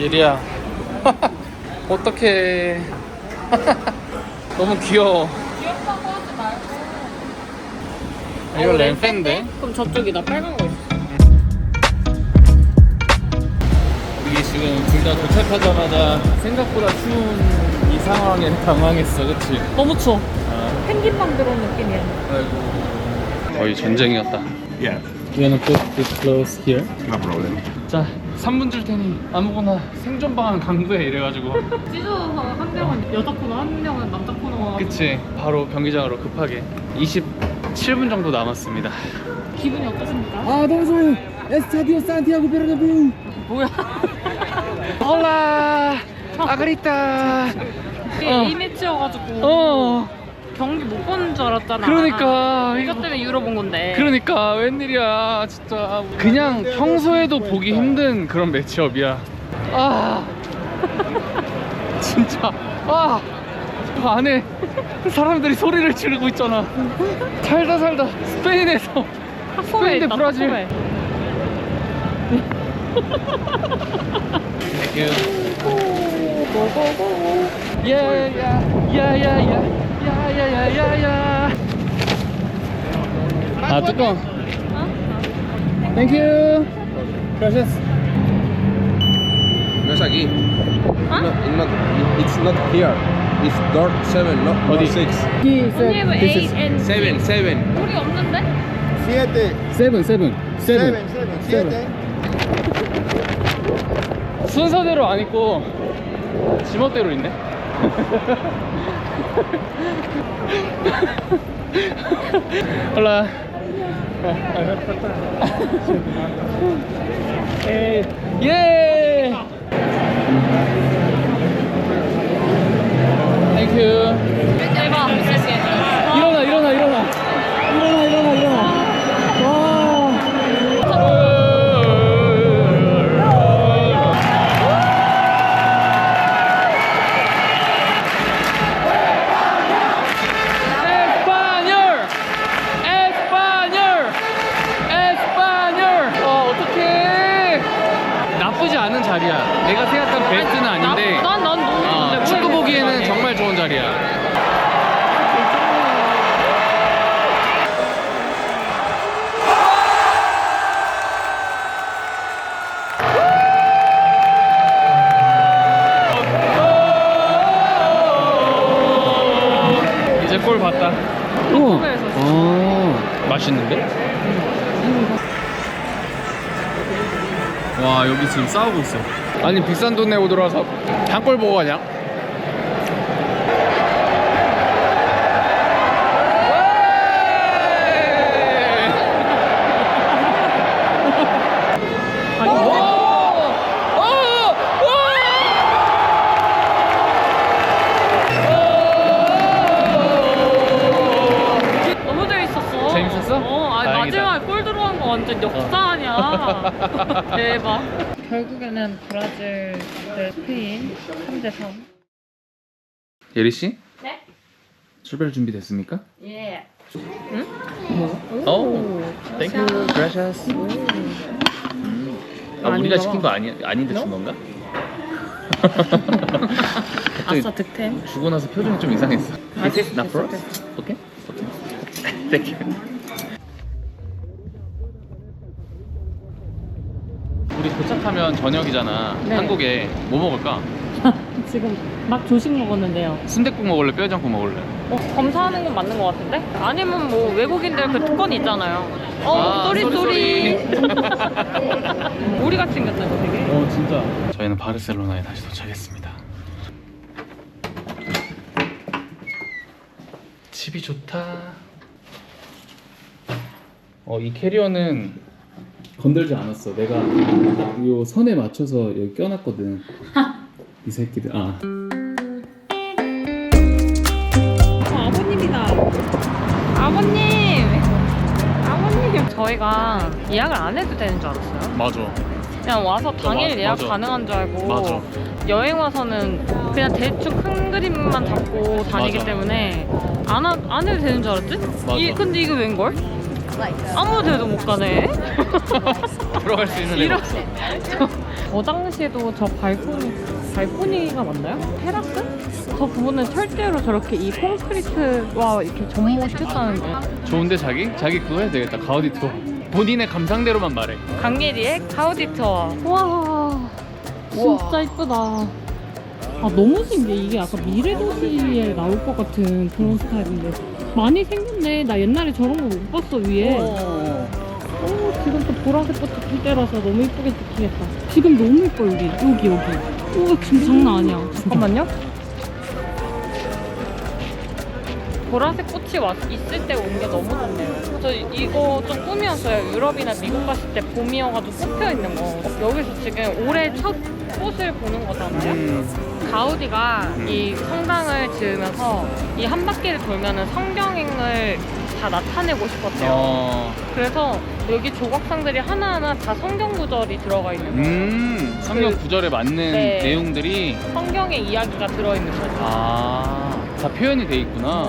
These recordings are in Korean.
예리야 어떡해 너무 귀여워 귀엽다고 하지 말고. 이거 램페인데? 그럼 저쪽이다 빨간 거 있어. 우리 지금 둘 다 도착하자마자 생각보다 추운 이 상황에 당황했어 그치? 너무 추워. 아, 펭귄방 들어온 느낌이야. 아이고 거의 전쟁이었다 Yeah, You wanna put this close here? no problem. 자 3분 줄 테니 아무거나 생존방한 강구해 이래가지고 찢어서 한 명은 여자 코너, 한 명은 남자 코너. 그치 바로 경기장으로 급하게 27분 정도 남았습니다 기분이 어떠십니까? 아 너무 좋아요 에스타디오 산티아고 베르나부 뭐야? 홀라 아그리타 이게 어. A매치여가지고 어 경기 못 보는 줄 알았잖아. 그러니까 이것 때문에 유로 본 건데. 그러니까 웬일이야 진짜 그냥 평소에도 보기 힘든 그런 매치업이야 아 진짜 아 그 안에 사람들이 소리를 지르고 있잖아 살다 살다 스페인에서 탑4에 스페인 대 있다. 브라질. 탑4에. Thank you. Yeah, yeah, yeah, yeah, yeah, yeah, yeah, yeah, yeah. 아 뚜껑. Thank you. Gracias. No es aquí. ¿Ah? No, it's not, it's not here. It's door seven, not, not 어디? six. 언니 왜 A and Seven, seven. 우리 없는데? Siete. Seven, seven, Seven, seven, siete. 순서대로 안 있고 지멋대로 있네. Hola. 예. 예. Thank you. 한국에서 어, 맛있는데? 와 여기 지금 싸우고 있어. 아니 비싼 돈 내고 들어와서 한골 보고 가냐? 대박. 결국에는 브라질 대 스페인 3대 3. 예리 씨 네? 출발 준비 됐습니까? 예. 오, thank you, gracias. 아 우리가 시킨 봐. 거 아니 아닌데 준 건가? 아싸 득템. 주고 나서 표정이 좀 이상했어. This is not for it's us. Okay. Okay. Thank you. 우리 도착하면 저녁이잖아. 네. 한국에 뭐 먹을까? 지금 막 조식 먹었는데요. 순댓국 먹을래? 뼈장국 먹을래? 어, 검사하는 건 맞는 것 같은데? 아니면 뭐 외국인들 그 특권이 있잖아요. 어, 아, 쏘리 쏘리. 우리같이 생겼잖아, 되게. 어 진짜. 저희는 바르셀로나에 다시 도착했습니다. 집이 좋다. 어 이 캐리어는 건들지 않았어. 내가 요 선에 맞춰서 여기 껴놨거든. 이 새끼들. 아. 어, 아버님이다. 아버님. 아버님. 저희가 예약을 안 해도 되는 줄 알았어요. 맞아. 그냥 와서 당일 맞- 예약 맞아. 가능한 줄 알고 맞아. 여행 와서는 그냥 대충 큰 그림만 잡고 다니기 맞아. 때문에 안, 하, 안 해도 되는 줄 알았지? 맞아. 이, 근데 이게 웬걸? 아무 데도 못 가네. 들어갈 수 있는 이런 데가 없어. 저, 저 당시에도 저 발코니, 발코니가 맞나요? 테라스? 저 부분은 철제로 저렇게 이 콘크리트와 이렇게 접목했다는 거. 좋은데 자기? 자기 그거 해야 되겠다 가우디 투어 본인의 감상대로만 말해 강예리의 가우디 투어. 와, 진짜 이쁘다. 아 너무 신기해. 이게 약간 미래 도시에 나올 것 같은 그런 스타일인데 많이 생겼네. 나 옛날에 저런 거 못 봤어 위에. 오, 지금 또 보라색부터 필 때라서 너무 이쁘게 찍히겠다. 지금 너무 이뻐 여기 여기 여기. 오 지금 장난 아니야. 잠깐만요. 보라색 꽃이 왔, 있을 때 온 게 너무 좋네요. 저 이거 좀 꿈이었어요. 유럽이나 미국 갔을 때 봄이어가지고 꽃펴 있는 거. 여기서 지금 올해 첫 꽃을 보는 거잖아요. 음, 가우디가 이 성당을 지으면서 이 한 바퀴를 돌면은 성경행을 다 나타내고 싶었대요. 어, 그래서 여기 조각상들이 하나하나 다 성경 구절이 들어가 있는 거예요. 음 성경 그- 구절에 맞는 네. 내용들이 성경의 이야기가 들어있는 거죠. 아, 다 표현이 돼 있구나.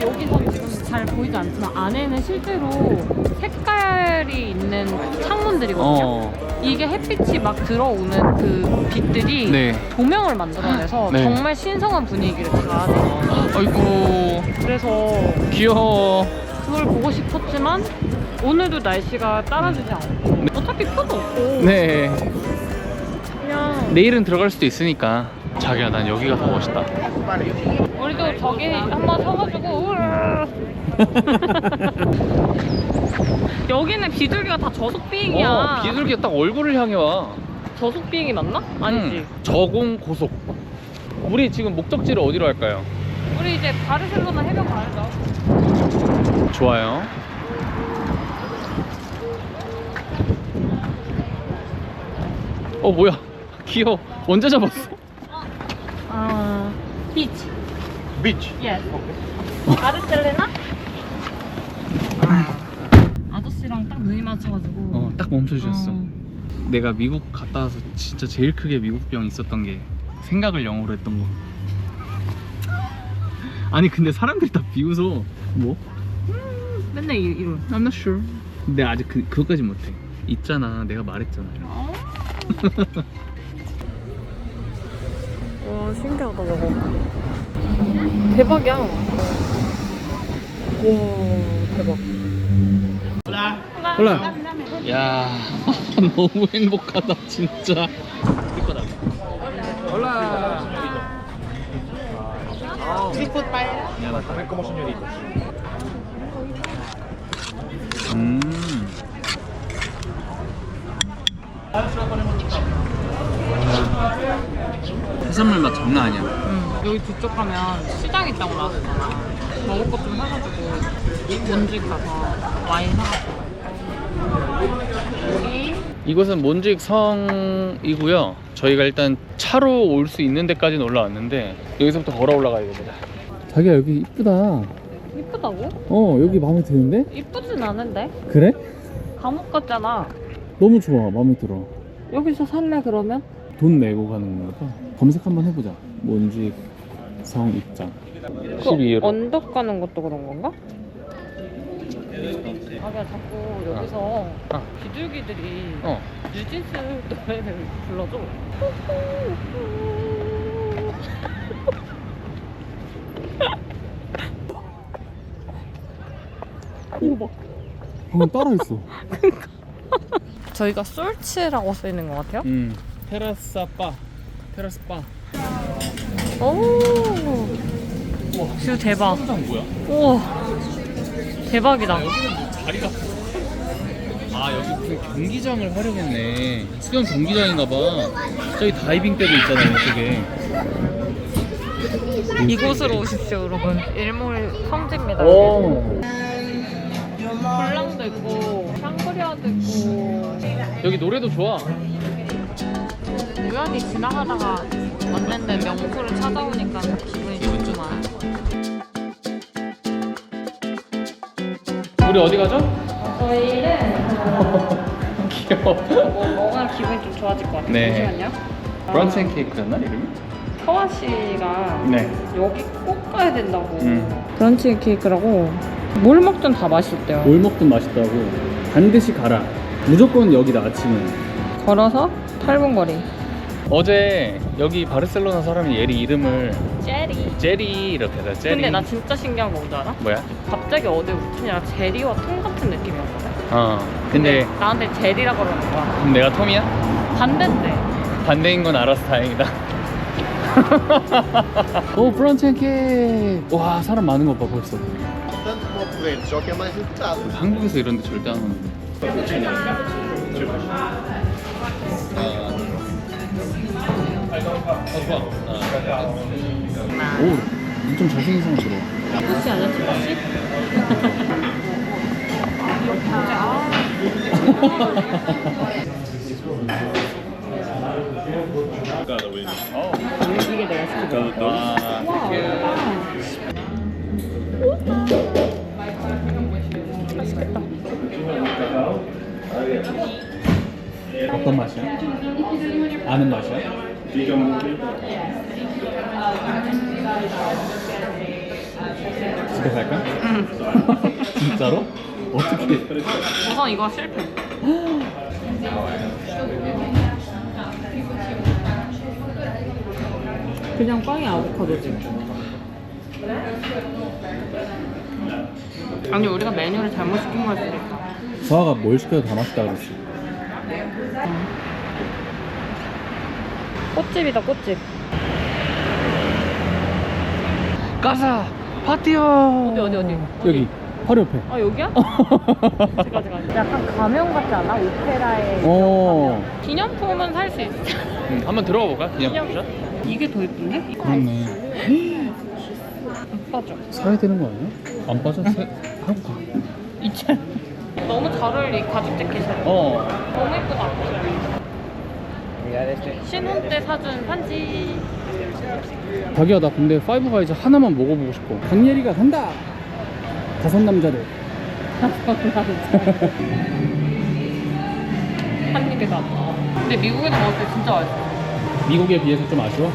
여기서 지금 잘 보이지 않지만 안에는 실제로 색깔이 있는 창문들이거든요. 어, 이게 햇빛이 막 들어오는 그 빛들이 네. 조명을 만들어내서 네. 정말 신성한 분위기를 자아내요. 아이고 그래서 귀여워. 그걸 보고 싶었지만 오늘도 날씨가 따라주지 않고 어차피 표도 없고 네. 그냥 내일은 들어갈 수도 있으니까. 자기야, 난 여기가 더 멋있다. 우리도 저기 한번 서가지고. 여기는 비둘기가 다 저속 비행이야. 어, 비둘기가 딱 얼굴을 향해 와. 저속 비행이 맞나? 아니지. 음, 저공 고속. 우리 지금 목적지를 어디로 할까요? 우리 이제 바르셀로나 해변 가야죠. 좋아요. 어 뭐야? 귀여워. 언제 잡았어? 아, 비치. Beach. Yes. 바르셀로나? 아저씨랑 딱 눈이 맞춰가지고. 어, 딱 멈춰주셨어. 어. 내가 미국 갔다 와서 진짜 제일 크게 미국 병 있었던 게 생각을 영어로 했던 거. 아니 근데 사람들이 다 비웃어. 뭐? 맨날 이, 이런. I'm not sure. 근데 아직 그, 그것까지 못해. 있잖아. 내가 말했잖아. 와 신기하다 저거 대박이야 와 대박 홀라. 야 너무 행복하다 진짜. 이거다. 음. 해산물 맛 장난 아니야. 응. 여기 뒤쪽 가면 시장 있다고 나왔잖아 먹을 것 좀 사가지고 원주익 가서 와인 사가지고 이곳은 몬직 성이고요. 저희가 일단 차로 올 수 있는 데까지는 올라왔는데 여기서부터 걸어 올라가야 됩니다. 자기야 여기 이쁘다. 이쁘다고? 어 여기 마음에 드는데? 이쁘진 않은데 그래? 감옥 같잖아 너무 좋아 마음에 들어. 여기서 살래 그러면? 돈 내고 가는 거다. 검색 한번 해보자. 몬직 성 입장. 그 12유로. 언덕 가는 것도 그런 건가? 자기야 자꾸 여기서 아. 비둘기들이 어. 뉴진스 노래를 불러줘. 방금 따라했어. 저희가 솔츠라고 써 있는 것 같아요. 음. 테라스 바. 테라스 바. 오, 뷰 대박. 현장 뭐야? 우와, 대박이다. 자리가. 아 여기 무슨 경기장을 활용했네. 수영 경기장인가 봐. 저기 다이빙 때도 있잖아요, 저게. 이곳으로 오십시오, 여러분. 일몰 성지입니다. 오. 불랑도 있고, 샹그리아도 있고. 여기 노래도 좋아. 우연히 지나가다가 왔는데 명소를 찾아오니까 우리 어디 가죠? 저희는 귀여워. 뭐 먹으면 기분이 좀 좋아질 것 같아요. 네. 잠시만요. 브런치 앤 케이크였나 이름이? 서아 씨가 네. 여기 꼭 가야 된다고. 음. 브런치 케이크라고 뭘 먹든 다 맛있대요. 뭘 먹든 맛있다고. 반드시 가라. 무조건 여기다 아침은. 걸어서 8분 거리. 어제 여기 바르셀로나 사람이 얘리 이름을 제리. 제리 이렇게 해서 제리. 근데 나 진짜 신기한 거 뭔지 알아? 뭐야? 갑자기 어디 우춘이랑 제리와 통 같은 느낌이었거든. 어. 근데 나한테 제리라 그러는 거야. 그럼 내가 톰이야? 반대인데. 반대인 건 알아서 다행이다. 오 브런치 앤케 와 사람 많은 거 봐 벌써 Tanto como frente, só que é mais limitado. 한국에서 이런 데 절대 안 오는데 오 엄청 잘생긴 사람 들어 혹시 아니야, 티바씨? 이게 내가. 맛있겠다. 어떤 맛이야? 아는 맛이야? 집에 갈까? 진짜로? 어떻게? 우선 이거 실패. 그냥 빵에 아보카도지. 아니 우리가 메뉴를 잘못 시킨 걸 수도 있다. 서아가 뭘 시켜도 다 맛있다 그랬어 꽃집이다 꽃집. 가자 파티요 어디 어디 어디? 여기 바로 옆에 아 여기야? 제가 제가. 약간 가면 같지 않아? 오페라에. 어 기념품은 살 수 있어. 응, 한번 들어가 볼까? 기념품 이게 더 예쁜데? 그렇네 빠져. 사야 되는 거 아니야? 안 빠져? 사... 하고 가 이천. 너무 잘 어울리 가죽 재킷이. 어. 너무 예쁘다. 신혼 때 사준 반지. 자기야 나 근데 파이브 가이즈 하나만 먹어보고 싶어 강예리가 간다 다섯 남자들 한 입에 다. 근데 미국에서 먹을 때 진짜 맛있어. 미국에 비해서 좀 아쉬워?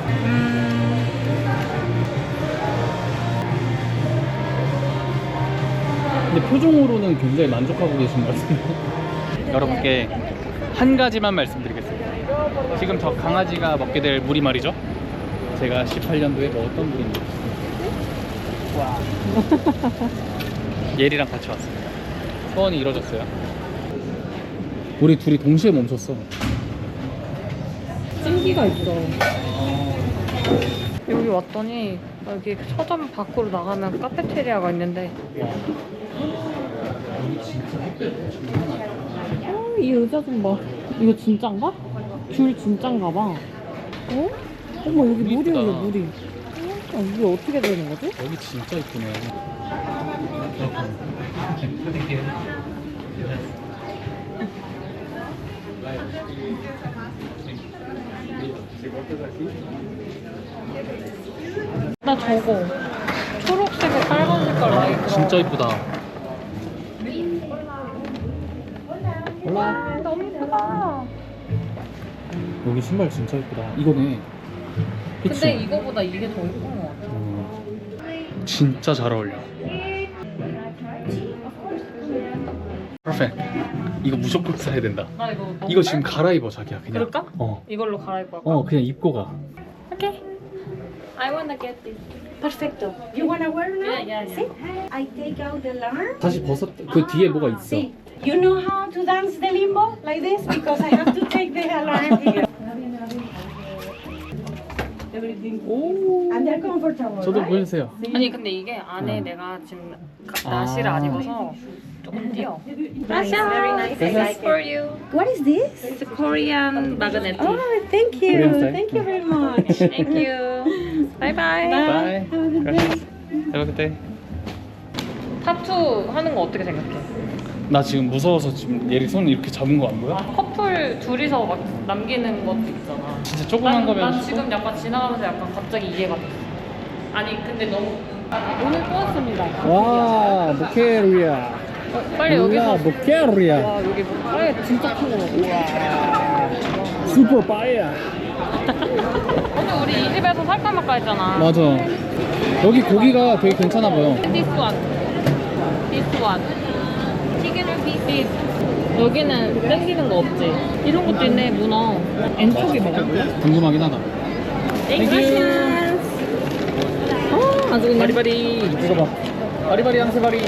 근데 표정으로는 굉장히 만족하고 계신 것 같은데 여러분께 한 가지만 말씀드리겠습니다 지금 저 강아지가 먹게 될 물이 말이죠. 제가 18년도에 먹었던 물입니다. 와. 예리랑 같이 왔습니다. 소원이 이루어졌어요. 우리 둘이 동시에 멈췄어. 찜기가 있어. 여기 왔더니 여기 서점 밖으로 나가면 카페테리아가 있는데. 어, 이 의자 좀 봐. 이거 진짠가? 귤 진짠가 봐. 어? 어머 여기 물이 이쁘다. 올려 물이. 어, 이게 어떻게 되는 거지? 여기 진짜 이쁘네. 나 저거 초록색에 빨간 색깔 들어. 진짜 이쁘다. 여기 신발 진짜 이쁘다. 이거네. 그치? 근데 이거보다 이게 더 예쁜 것 같아. 음, 진짜 잘 어울려. 퍼펙트. 이거 무조건 사야 된다. 나 이거 먹을래? 이거 지금 갈아입어 자기야 그냥. 그럴까? 어. 이걸로 갈아입고 할까? 어 그냥 입고 가. 오케이. I wanna get this. Perfecto. You wanna wear now? Yeah, yeah, yeah. See? I take out the alarm. 다시 벗었. 그 뒤에 뭐가 있어. See? You know how to dance the limbo like this? Because I have to take the alarm here. Everything. And they're comfortable. 저도 right? 보여주세요. 아니 근데 이게 안에 내가 지금 가- 나시를 안 입어서 조금 띄어. Nice, very nice. I like for you. What is this? It's a Korean magnet. Oh, thank you. Korean style? Thank you very much. Thank you. Bye bye. 바이. Have a good day. 내가 그때 타투 하는 거 어떻게 생각해? 나 지금 무서워서 지금 얘리 손 이렇게 잡은 거 안 보여? 아, 커플 둘이서 막 남기는 것도 있잖아. 진짜 조그만 난, 거면 난 지금 약간 지나가면서 약간 갑자기 이해가 됐어. 아니 근데 너무 오늘 뽑았습니다. 와 모케리아 어, 빨리 여기서 모케리아 와 여기 뭐 빨리 진짜 크고 우와. 슈퍼 빠이야 오늘 우리 이 집에서 살까 말까 했잖아. 맞아 여기 고기가 되게 괜찮아 보여 This one. This one. Beef. 여기는 땡기는 거 없지? 이런 것도 있네, 문어. 엔초비 먹어볼래? 궁금하긴 하다. 땡큐. 어, 아주 그냥 바리바리 이거 봐. 바리바리 양세바리.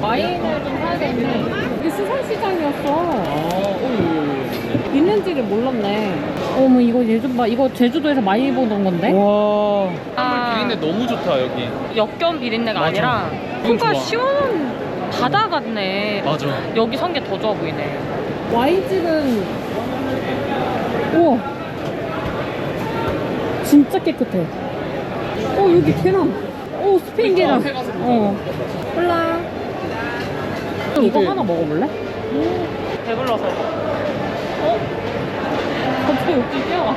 와인을 좀 사야 되는데. 이게 수산시장이었어. 아, 오. 있는지를 몰랐네. 어머, 이거 예좀 봐. 이거 제주도에서 많이 보던 건데? 와. 아. 비린내 너무 좋다 여기. 역겨운 비린내가. 아니라 뭔가. 시원한 바다 같네. 맞아. 여기 선게더 좋아 보이네. 와인집은 우와 진짜 깨끗해. 어 여기 계란. 오 스페인 계란. 어. 콜라. 이거 이게- 하나 먹어볼래? 배불러서. 어? 갑자기 여기 뛰어와.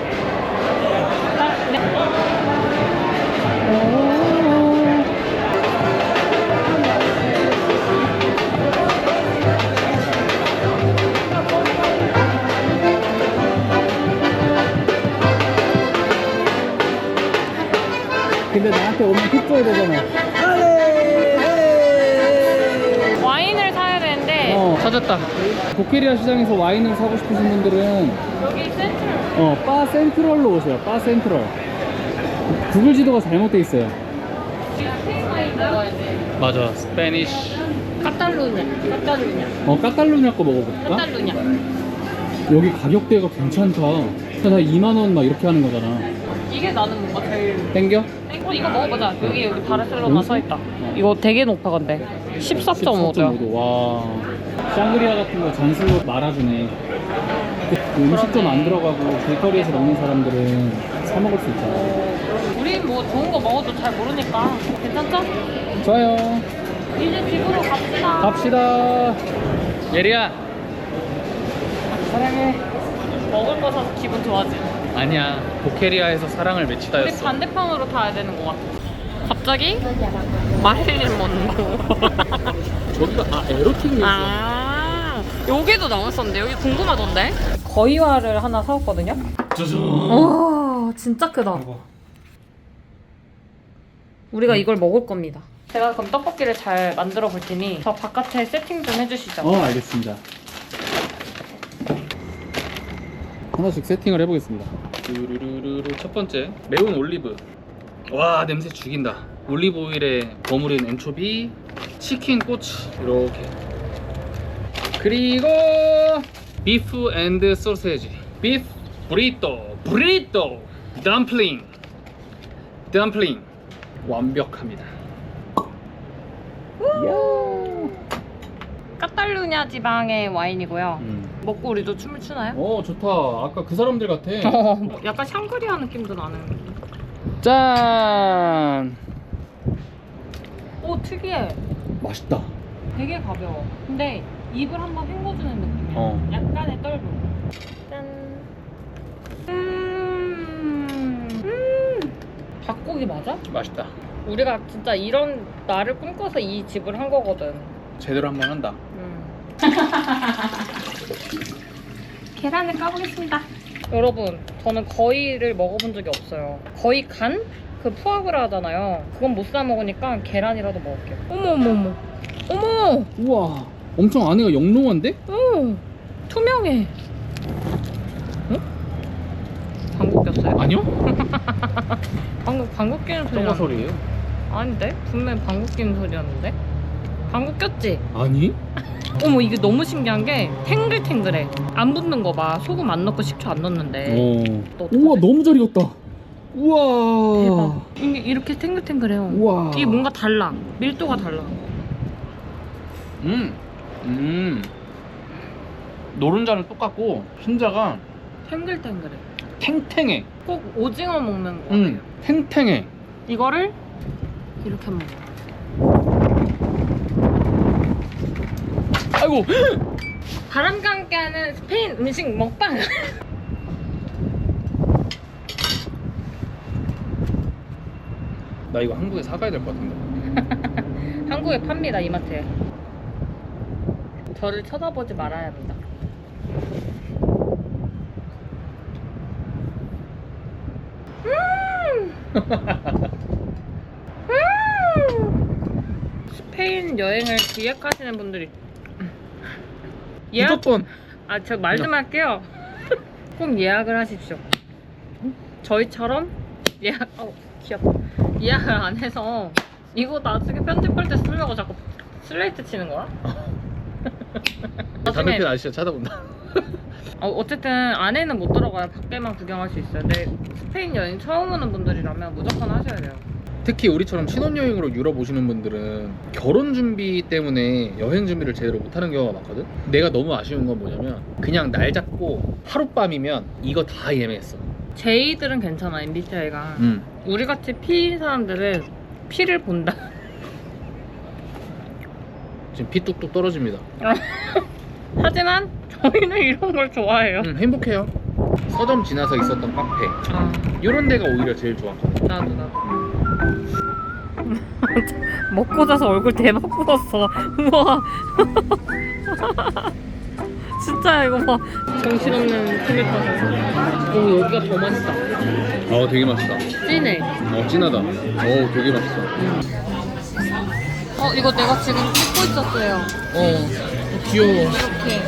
픽줘야 되잖아. 와인을 사야 되는데 어 찾았다. 도케리아 시장에서 와인을 사고 싶으신 분들은 여기 센트럴 어, 바 센트럴로 오세요. 바 센트럴. 구글 지도가 잘못돼 있어요. 스페인 먹어야 돼. 맞아. 스페니쉬. 카탈루냐, 카탈루냐, 어, 까탈루냐 거 먹어볼까? 카탈루냐. 여기 가격대가 괜찮다. 다 2만 원 막 이렇게 하는 거잖아. 이게 나는 뭔가 제일. 땡겨? 어 이거 먹어보자. 여기 여기 바르셀로나 여기서? 써 있다. 이거 되게 높아 근데. 14.5죠. 14.5도. 와. 샹그리아 같은 거 잔술로 말아주네. 그 음식점 안 들어가고 길거리에서 먹는 사람들은 사 먹을 수 있잖아. 우리 뭐 좋은 거 먹어도 잘 모르니까 괜찮죠? 좋아요. 이제 집으로 갑시다. 갑시다. 예리야. 사랑해. 먹을 거 사서 기분 좋아지. 아니야. 도케리아에서 사랑을 우리 외치다였어. 반대편으로 타야 되는 거 같아. 갑자기 마릴린 먼로. 저기가 아 에로틱 아 여기도 나왔었는데 여기 궁금하던데? 거위화를 하나 사왔거든요. 짜잔. 와 진짜 크다. 우리가 이걸 먹을 겁니다. 제가 그럼 떡볶이를 잘 만들어 볼 테니 저 바깥에 세팅 좀 해주시죠. 어 알겠습니다. 하나씩 세팅을 해보겠습니다. 뚜루루루루 첫 번째 매운 올리브. 와 냄새 죽인다. 올리브 오일에 버무린 엔초비, 치킨 꼬치 이렇게. 그리고 비프 앤드 소세지, 비프 브리또, 브리또, 덤플링, 덤플링 완벽합니다. 카탈루냐 지방의 와인이고요. 음. 먹고 우리도 춤을 추나요? 어 좋다. 아까 그 사람들 같아. 어, 뭐 약간 샹그리아 느낌도 나는. 짠. 오 특이해. 맛있다. 되게 가벼워. 근데 입을 한번 헹궈주는 느낌이야. 어. 약간의 떫음. 짠. 음. 음. 닭고기 맞아? 맛있다. 우리가 진짜 이런 날을 꿈꿔서 이 집을 한 거거든. 제대로 한번 한다. 음. 계란을 까보겠습니다. 여러분, 저는 거위를 먹어본 적이 없어요. 거위 간? 그 푸아그라 하잖아요. 그건 못 사 먹으니까 계란이라도 먹을게요. 어머 어머 어머. 어머. 우와. 엄청 안에가 영롱한데? 어. 투명해. 응? 방구 꼈어요? 아니요? 방구 방구 끼는 소리 저거 나. 소리예요. 아닌데? 분명 히 방구 끼는 소리였는데. 방구 꼈지? 아니? 어머 이게 너무 신기한 게 탱글탱글해. 안 붙는 거 봐. 소금 안 넣고 식초 안 넣었는데. 어. 또 어떡하지? 우와 너무 잘 익었다. 우와. 대박. 이게 이렇게 탱글탱글해요. 우와. 이게 뭔가 달라. 밀도가 달라. 음. 음. 노른자는 똑같고 흰자가 탱글탱글해. 탱탱해. 꼭 오징어 먹는 거. 음. 탱탱해. 이거를 이렇게 먹어. 아이고. 바람과 함께하는 스페인 음식 먹방. 나 이거 한국에 사가야 될 것 같은데. 한국에 팝니다 이마트에. 저를 쳐다보지 말아야 합니다. 음! 스페인 여행을 기획하시는 분들이 예약 무조건 아 저 말 좀 할게요. 꼭 예약을 하십시오. 저희처럼 예약 어 귀엽다. 예약을 안 해서 이거 나중에 편집할 때 쓰려고 자꾸 슬레이트 치는 거야? 나중에 핀 아저씨가 찾아본다 어, 어쨌든 안에는 못 들어가요. 밖에만 구경할 수 있어요. 근데 스페인 여행 처음 오는 분들이라면 무조건 하셔야 돼요. 특히 우리처럼 신혼여행으로 유럽 오시는 분들은 결혼 준비 때문에 여행 준비를 제대로 못하는 경우가 많거든 내가 너무 아쉬운 건 뭐냐면 그냥 날 잡고 하룻밤이면 이거 다 예매했어 제이들은 괜찮아 MBTI가 음. 우리 같이 P 사람들은 P를 본다. 지금 피 뚝뚝 떨어집니다 하지만 저희는 이런 걸 좋아해요. 음, 행복해요 서점 지나서 있었던 카페 아, 이런 데가 오히려 제일 좋았거든 나도 나도. 먹고 자서 얼굴 대박 부었어. 우와. 진짜 이거 봐. 정신없는 팀을 타서. 오 여기가 더 맛있다. 어 되게 맛있다 찐해. 어 진하다 어 되게 맛있어 어 이거 내가 지금 찍고 있었어요. 어 귀여워 이렇게.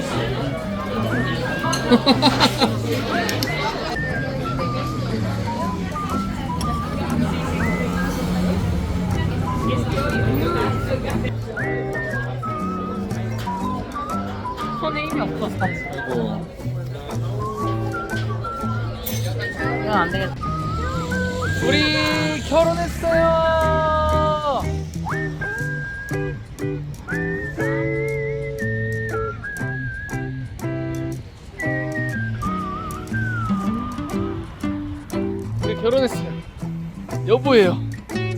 손에 힘이 없었어. 아이고 이건 안 되겠다. 우리 결혼했어요 우리 결혼했어요 여보예요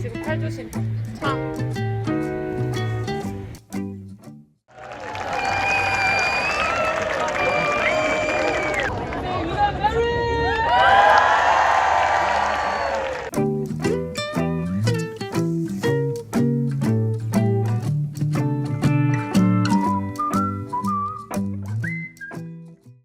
지금 팔 조심. 차.